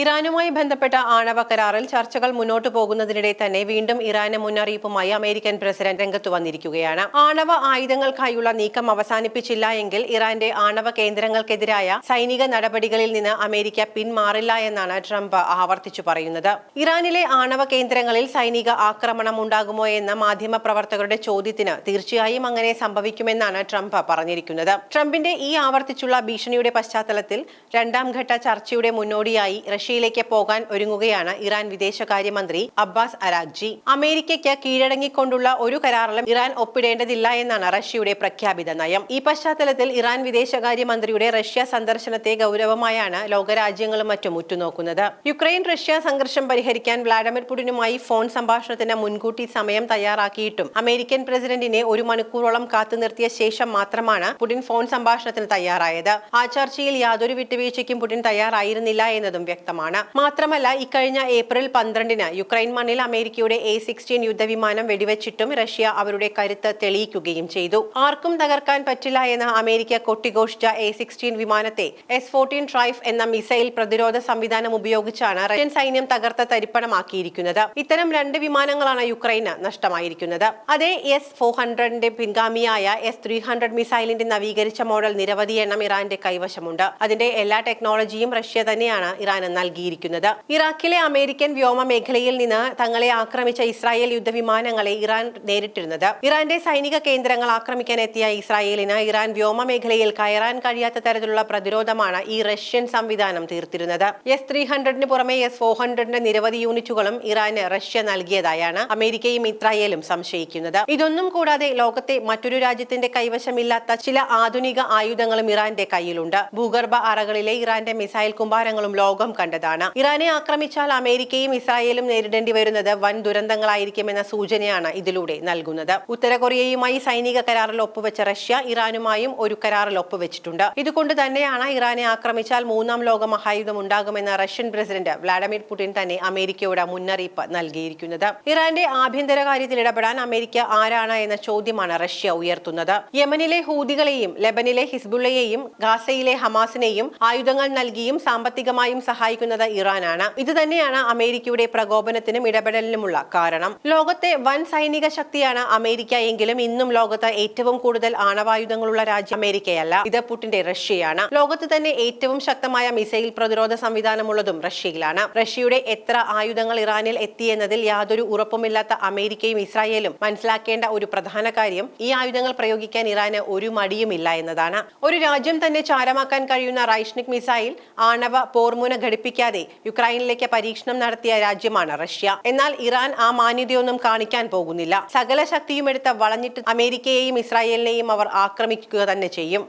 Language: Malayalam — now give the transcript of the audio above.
ഇറാനുമായി ബന്ധപ്പെട്ട ആണവ കരാറിൽ ചർച്ചകൾ മുന്നോട്ടു പോകുന്നതിനിടെ തന്നെ വീണ്ടും ഇറാന് മുന്നറിയിപ്പുമായി അമേരിക്കൻ പ്രസിഡന്റ് രംഗത്തു വന്നിരിക്കുകയാണ്. ആണവ ആയുധങ്ങൾക്കായുള്ള നീക്കം അവസാനിപ്പിച്ചില്ല എങ്കിൽ ഇറാന്റെ ആണവ കേന്ദ്രങ്ങൾക്കെതിരായ സൈനിക നടപടികളിൽ നിന്ന് അമേരിക്ക പിന്മാറില്ല എന്നാണ് ട്രംപ് ആവർത്തിച്ചു പറയുന്നത്. ഇറാനിലെ ആണവ കേന്ദ്രങ്ങളിൽ സൈനിക ആക്രമണം ഉണ്ടാകുമോ എന്ന മാധ്യമ പ്രവർത്തകരുടെ ചോദ്യത്തിന് തീർച്ചയായും അങ്ങനെ സംഭവിക്കുമെന്നാണ് ട്രംപ് പറഞ്ഞിരിക്കുന്നത്. ട്രംപിന്റെ ഈ ആവർത്തിച്ചുള്ള ഭീഷണിയുടെ പശ്ചാത്തലത്തിൽ രണ്ടാം ഘട്ട ചർച്ചയുടെ മുന്നോടിയായി റഷ്യയിലേക്ക് പോകാൻ ഒരുങ്ങുകയാണ് ഇറാൻ വിദേശകാര്യമന്ത്രി അബ്ബാസ് അരാഗ്ജി അമേരിക്കയ്ക്ക് കീഴടങ്ങിക്കൊണ്ടുള്ള ഒരു കരാറിലും ഇറാൻ ഒപ്പിടേണ്ടതില്ല എന്നാണ് റഷ്യയുടെ പ്രഖ്യാപിത നയം. ഈ പശ്ചാത്തലത്തിൽ ഇറാൻ വിദേശകാര്യമന്ത്രിയുടെ റഷ്യ സന്ദർശനത്തെ ഗൗരവമായാണ് ലോകരാജ്യങ്ങളും മറ്റും ഉറ്റുനോക്കുന്നത്. യുക്രൈൻ റഷ്യ സംഘർഷം പരിഹരിക്കാൻ വ്ളാഡിമിർ പുടിനുമായി ഫോൺ സംഭാഷണത്തിന് മുൻകൂട്ടി സമയം തയ്യാറാക്കിയിട്ടും അമേരിക്കൻ പ്രസിഡന്റിനെ ഒരു മണിക്കൂറോളം കാത്തു നിർത്തിയ ശേഷം മാത്രമാണ് പുടിൻ ഫോൺ സംഭാഷണത്തിന് തയ്യാറായത്. ആ ചർച്ചയിൽ യാതൊരു വിട്ടുവീഴ്ചയ്ക്കും പുടിൻ തയ്യാറായിരുന്നില്ല എന്നതും വ്യക്തമാണ്. മാത്രമല്ല ഇക്കഴിഞ്ഞ ഏപ്രിൽ പന്ത്രണ്ടിന് യുക്രൈൻ മണ്ണിൽ അമേരിക്കയുടെ എ സിക്സ്റ്റീൻ യുദ്ധവിമാനം വെടിവെച്ചിട്ടും റഷ്യ അവരുടെ കരുത്ത് തെളിയിക്കുകയും ചെയ്തു. ആർക്കും തകർക്കാൻ പറ്റില്ല എന്ന് അമേരിക്ക കൊട്ടിഘോഷിച്ച എ സിക്സ്റ്റീൻ വിമാനത്തെ എസ് ഫോർട്ടീൻ ട്രൈഫ് എന്ന മിസൈൽ പ്രതിരോധ സംവിധാനം ഉപയോഗിച്ചാണ് റഷ്യൻ സൈന്യം തകർത്ത തരിപ്പണമാക്കിയിരിക്കുന്നത്. ഇത്തരം രണ്ട് വിമാനങ്ങളാണ് യുക്രൈന് നഷ്ടമായിരിക്കുന്നത്. അതേ എസ് ഫോർ ഹൺഡ്രഡിന്റെ പിൻഗാമിയായ എസ് ത്രീ ഹൺഡ്രഡ് മിസൈലിന്റെ നവീകരിച്ച മോഡൽ നിരവധി എണ്ണം ഇറാന്റെ കൈവശമുണ്ട്. അതിന്റെ എല്ലാ ടെക്നോളജിയും റഷ്യ തന്നെയാണ് ഇറാന് നൽകിയിരിക്കുന്നത്. ഇറാഖിലെ അമേരിക്കൻ വ്യോമ മേഖലയിൽ നിന്ന് തങ്ങളെ ആക്രമിച്ച ഇസ്രായേൽ യുദ്ധവിമാനങ്ങളെ ഇറാൻ നേരിട്ടിരുന്നത്. ഇറാന്റെ സൈനിക കേന്ദ്രങ്ങൾ ആക്രമിക്കാൻ എത്തിയ ഇസ്രായേലിന് ഇറാൻ വ്യോമ മേഖലയിൽ കയറാൻ കഴിയാത്ത തരത്തിലുള്ള പ്രതിരോധമാണ് ഈ റഷ്യൻ സംവിധാനം തീർത്തിരുന്നത്. എസ് ത്രീ ഹൺഡ്രഡിന് പുറമെ എസ് ഫോർ ഹൺഡ്രഡിന്റെ നിരവധി യൂണിറ്റുകളും ഇറാന് റഷ്യ നൽകിയതായാണ് അമേരിക്കയും ഇസ്രായേലും സംശയിക്കുന്നത്. ഇതൊന്നും കൂടാതെ ലോകത്തെ മറ്റൊരു രാജ്യത്തിന്റെ കൈവശമില്ലാത്ത ചില ആധുനിക ആയുധങ്ങളും ഇറാന്റെ കയ്യിലുണ്ട്. ഭൂഗർഭ അറകളിലെ ഇറാന്റെ മിസൈൽ കുമ്പാരങ്ങളും ലോകം കണ്ടതാണ്. ഇറാനെ ആക്രമിച്ചാൽ അമേരിക്കയും ഇസ്രായേലും നേരിടേണ്ടി വരുന്നത് വൻ ദുരന്തങ്ങളായിരിക്കുമെന്ന സൂചനയാണ് ഇതിലൂടെ നൽകുന്നത്. ഉത്തര കൊറിയയുമായി സൈനിക കരാറിൽ ഒപ്പുവെച്ച റഷ്യ ഇറാനുമായും ഒരു കരാറിൽ ഒപ്പുവെച്ചിട്ടുണ്ട്. ഇതുകൊണ്ട് തന്നെയാണ് ഇറാനെ ആക്രമിച്ചാൽ മൂന്നാം ലോക മഹായുദ്ധം ഉണ്ടാകുമെന്ന റഷ്യൻ പ്രസിഡന്റ് വ്ളാഡിമിർ പുടിൻ തന്നെ അമേരിക്കയോട് മുന്നറിയിപ്പ് നൽകിയിരിക്കുന്നത്. ഇറാന്റെ ആഭ്യന്തര കാര്യത്തിൽ ഇടപെടാൻ അമേരിക്ക ആരാണ് എന്ന ചോദ്യമാണ് റഷ്യ ഉയർത്തുന്നത്. യമനിലെ ഹൂതികളെയും ലെബനിലെ ഹിസ്ബുള്ളയെയും ഗാസയിലെ ഹമാസിനെയും ആയുധങ്ങൾ നൽകിയും സാമ്പത്തികമായും സഹായിക്കുന്നത് ഇറാനാണ്. ഇത് തന്നെയാണ് അമേരിക്കയുടെ പ്രകോപനത്തിനും ഇടപെടലിനുമുള്ള കാരണം. ലോകത്തെ വൻ സൈനിക ശക്തിയാണ് അമേരിക്ക എങ്കിലും ഇന്നും ലോകത്ത് ഏറ്റവും കൂടുതൽ ആണവായുധങ്ങളുള്ള രാജ്യം അമേരിക്കയല്ല. ഇത് പുട്ടിന്റെ റഷ്യയാണ്. ലോകത്ത് തന്നെ ഏറ്റവും ശക്തമായ മിസൈൽ പ്രതിരോധ സംവിധാനമുള്ളതും റഷ്യയിലാണ്. റഷ്യയുടെ എത്ര ആയുധങ്ങൾ ഇറാനിൽ എത്തിയെന്നതിൽ യാതൊരു ഉറപ്പുമില്ലാത്ത അമേരിക്കയും ഇസ്രായേലും മനസ്സിലാക്കേണ്ട ഒരു പ്രധാന കാര്യം ഈ ആയുധങ്ങൾ പ്രയോഗിക്കാൻ ഇറാന് ഒരു മടിയുമില്ല എന്നതാണ്. ഒരു രാജ്യം തന്നെ ചാരമാക്കാൻ കഴിയുന്ന റൈഷ്നിക് മിസൈൽ ആണവ പോർമുന ഘടിപ്പിക്കാതെ യുക്രൈനിലേക്ക് പരീക്ഷണം നടത്തിയ രാജ്യമാണ് റഷ്യ. എന്നാൽ ഇറാൻ ആ മാന്യതയൊന്നും കാണിക്കാൻ പോകുന്നില്ല. സകല ശക്തിയും എടുത്ത വളഞ്ഞിട്ട് അമേരിക്കയെയും ഇസ്രായേലിനെയും അവർ ആക്രമിക്കുക തന്നെ ചെയ്യും.